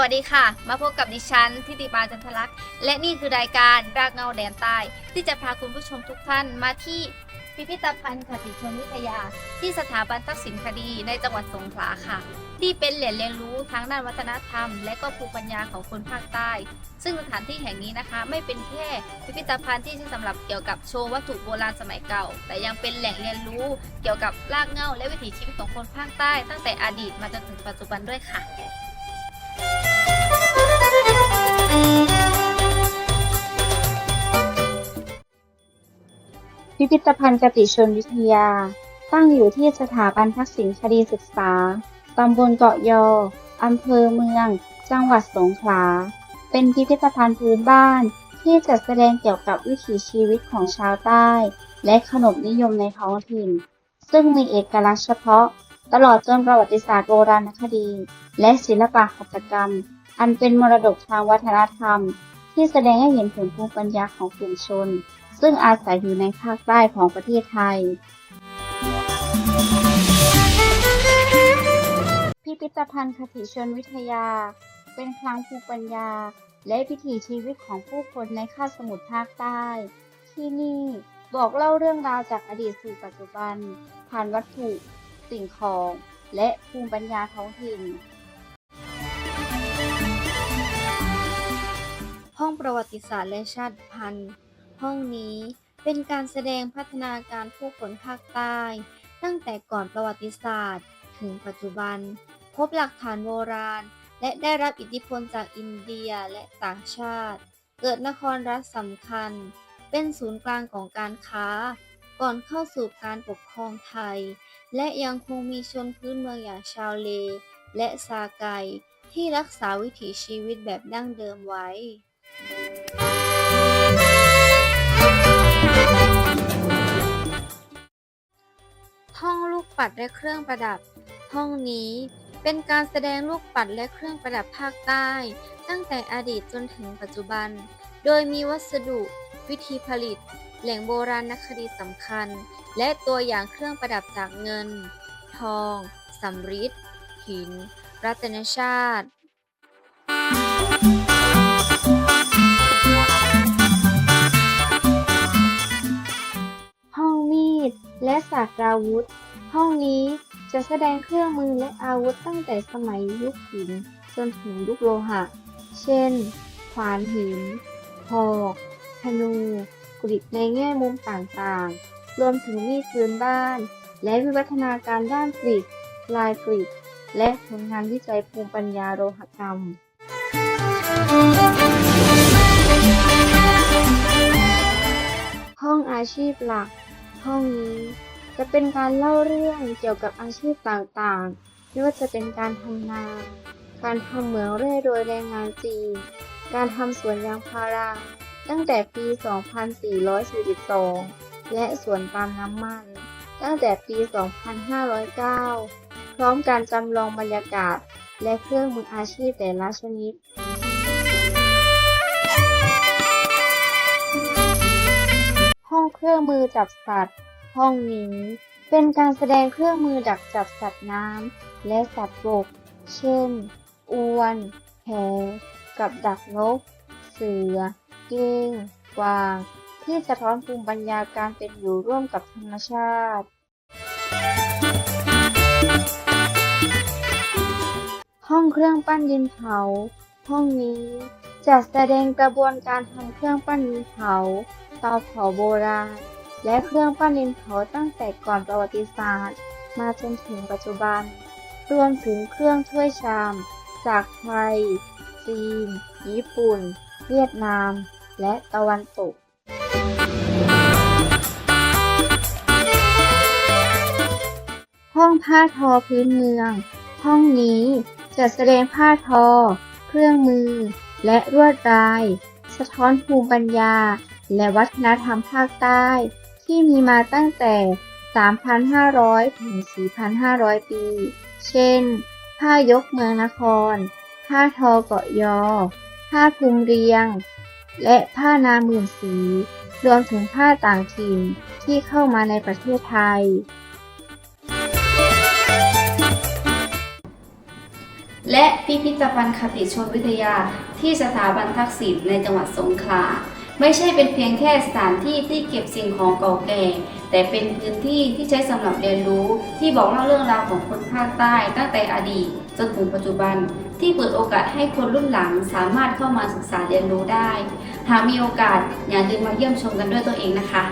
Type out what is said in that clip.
วัสดีค่ะ มาพบกับดิฉันทิติมาจันทลักษณ์และนี่คือรายการรากเงาแดนใต้ ที่จะพาคุณผู้ชมทุกท่านมาที่พิพิธภัณฑ์คติชนวิทยา ที่สถาบันทักษิณคดีในจังหวัดสงขลาค่ะ ที่เป็นแหล่งเรียนรู้ทั้งด้านวัฒนธรรม และก็ภูมิปัญญาของคนภาคใต้ ซึ่งสถานที่แห่งนี้นะคะ ไม่เป็นแค่พิพิธภัณฑ์ที่ใช้สำหรับเกี่ยวกับโชว์วัตถุโบราณสมัยเก่า แต่ยังเป็นแหล่งเรียนรู้เกี่ยวกับรากเหง้าและวิถีชีวิตของคนภาคใต้ ตั้งแต่อดีตมาจนถึงปัจจุบันด้วยค่ะ พิพิธภัณฑ์กติชนวิทยา ตั้งอยู่ที่สถาบันทักษิณคดีศึกษา ตำบลเกาะยอ อำเภอเมือง จังหวัดสงขลา เป็นพิพิธภัณฑ์พื้นบ้านที่จัดแสดงเกี่ยวกับวิถีชีวิตของชาวใต้ และขนบนิยมในท้องถิ่น ซึ่งมีเอกลักษณ์เฉพาะ ตลอดจนประวัติศาสตร์โบราณคดี และศิลปะหัตถกรรม อันเป็นมรดกทางวัฒนธรรม ที่แสดงให้เห็นถึงภูมิปัญญาของกลุ่มชน ซึ่งอาศัยอยู่ในภาคใต้ของประเทศไทย พิพิธภัณฑ์คติชนวิทยา เป็นคลังภูมิปัญญา และวิถีชีวิตของผู้คนในคาบสมุทรภาคใต้ ที่นี่บอกเล่าเรื่องราวจากอดีตสู่ปัจจุบัน ผ่านวัตถุ สิ่งของ และภูมิปัญญาท้องถิ่น ห้องประวัติศาสตร์และชาติพันธุ์ ห้องนี้เป็นการแสดงพัฒนาการผู้คนภาคใต้ ตั้งแต่ก่อนประวัติศาสตร์ ถึงปัจจุบัน พบหลักฐานโบราณ และได้รับอิทธิพลจากอินเดียและต่างชาติ เกิดนครรัฐสำคัญ เป็นศูนย์กลางของการค้า ก่อนเข้าสู่การปกครองไทย และยังคงมีชนพื้นเมืองอย่างชาวเล และซาไกที่รักษาวิถีชีวิตแบบดั้งเดิมไว้ ห้องลูกปัดและเครื่องประดับ ห้องนี้เป็นการแสดงลูกปัดและเครื่องประดับภาคใต้ ตั้งแต่อดีตจนถึงปัจจุบัน โดยมีวัสดุ วิธีผลิต แหล่งโบราณคดีสำคัญ และตัวอย่างเครื่องประดับจากเงิน ทองสำริดหิน รัตนชาติ ศาสตราวุธ ห้องนี้จะแสดงเครื่องมือและอาวุธตั้งแต่สมัยยุคหินจนถึงยุคโลหะ เช่น ขวานหิน หอกธนูกริดในแง่มุมต่างๆ รวมถึงมีดพื้นบ้าน และวิวัฒนาการด้านกริดลายกริดและผลงานวิจัยภูมิปัญญาโลหกรรม ห้องอาชีพหลัก ห้องนี้ จะเป็นการเล่าเรื่องเกี่ยวกับอาชีพต่างๆ ไม่ว่าจะเป็นการทำนา การทำเหมืองแร่โดยแรงงานจีน การทำสวนยางพารา ตั้งแต่ปี 2442 และสวนปาล์มน้ำมัน ตั้งแต่ปี 2509 พร้อมการจำลองบรรยากาศ และเครื่องมืออาชีพแต่ละชนิดห้องเครื่องมือจับสัตว์ ห้องนี้เป็นการแสดงเครื่องมือดักจับสัตว์น้ำและสัตว์บก เช่น อวน แห กับดักนก เสือ เก้งกวาง ที่สะท้อนภูมิปัญญาการเป็นอยู่ร่วมกับธรรมชาติ ห้องเครื่องปั้นดินเผา ห้องนี้จัดแสดงกระบวนการทำเครื่องปั้นดินเผาเตาเผาโบราณ และเครื่องปั้นดินเผาตั้งแต่ก่อนประวัติศาสตร์ มาจนถึงปัจจุบัน รวมถึงเครื่องถ้วยชาม จากไทย จีน ญี่ปุ่น เวียดนาม และตะวันตกห้องผ้าทอพื้นเมือง ห้องนี้จัดแสดงผ้าทอ เครื่องมือ และลวดลาย สะท้อนภูมิปัญญา และวัฒนธรรมภาคใต้ ที่มีมาตั้งแต่ 3,500 ถึง 4,500 ปี เช่น ผ้ายกเมืองนคร ผ้าทอเกาะยอ ผ้าภูมิเรียง และผ้านาหมื่นสี รวมถึงผ้าต่างถิ่นที่เข้ามาในประเทศไทย และพิพิธภัณฑ์คติชนวิทยาที่สถาบันทักษิณในจังหวัดสงขลา ไม่ใช่เป็นเพียงแค่สถานที่ที่เก็บสิ่งของเก่าแก่ แต่เป็นพื้นที่ที่ใช้สำหรับเรียนรู้ที่บอกเล่าเรื่องราวของคนภาคใต้ ตั้งแต่อดีตจนถึงปัจจุบัน ที่เปิดโอกาสให้คนรุ่นหลังสามารถเข้ามาศึกษาเรียนรู้ได้ หากมีโอกาสอย่าลืมมาเยี่ยมชมกันด้วยตัวเองนะคะ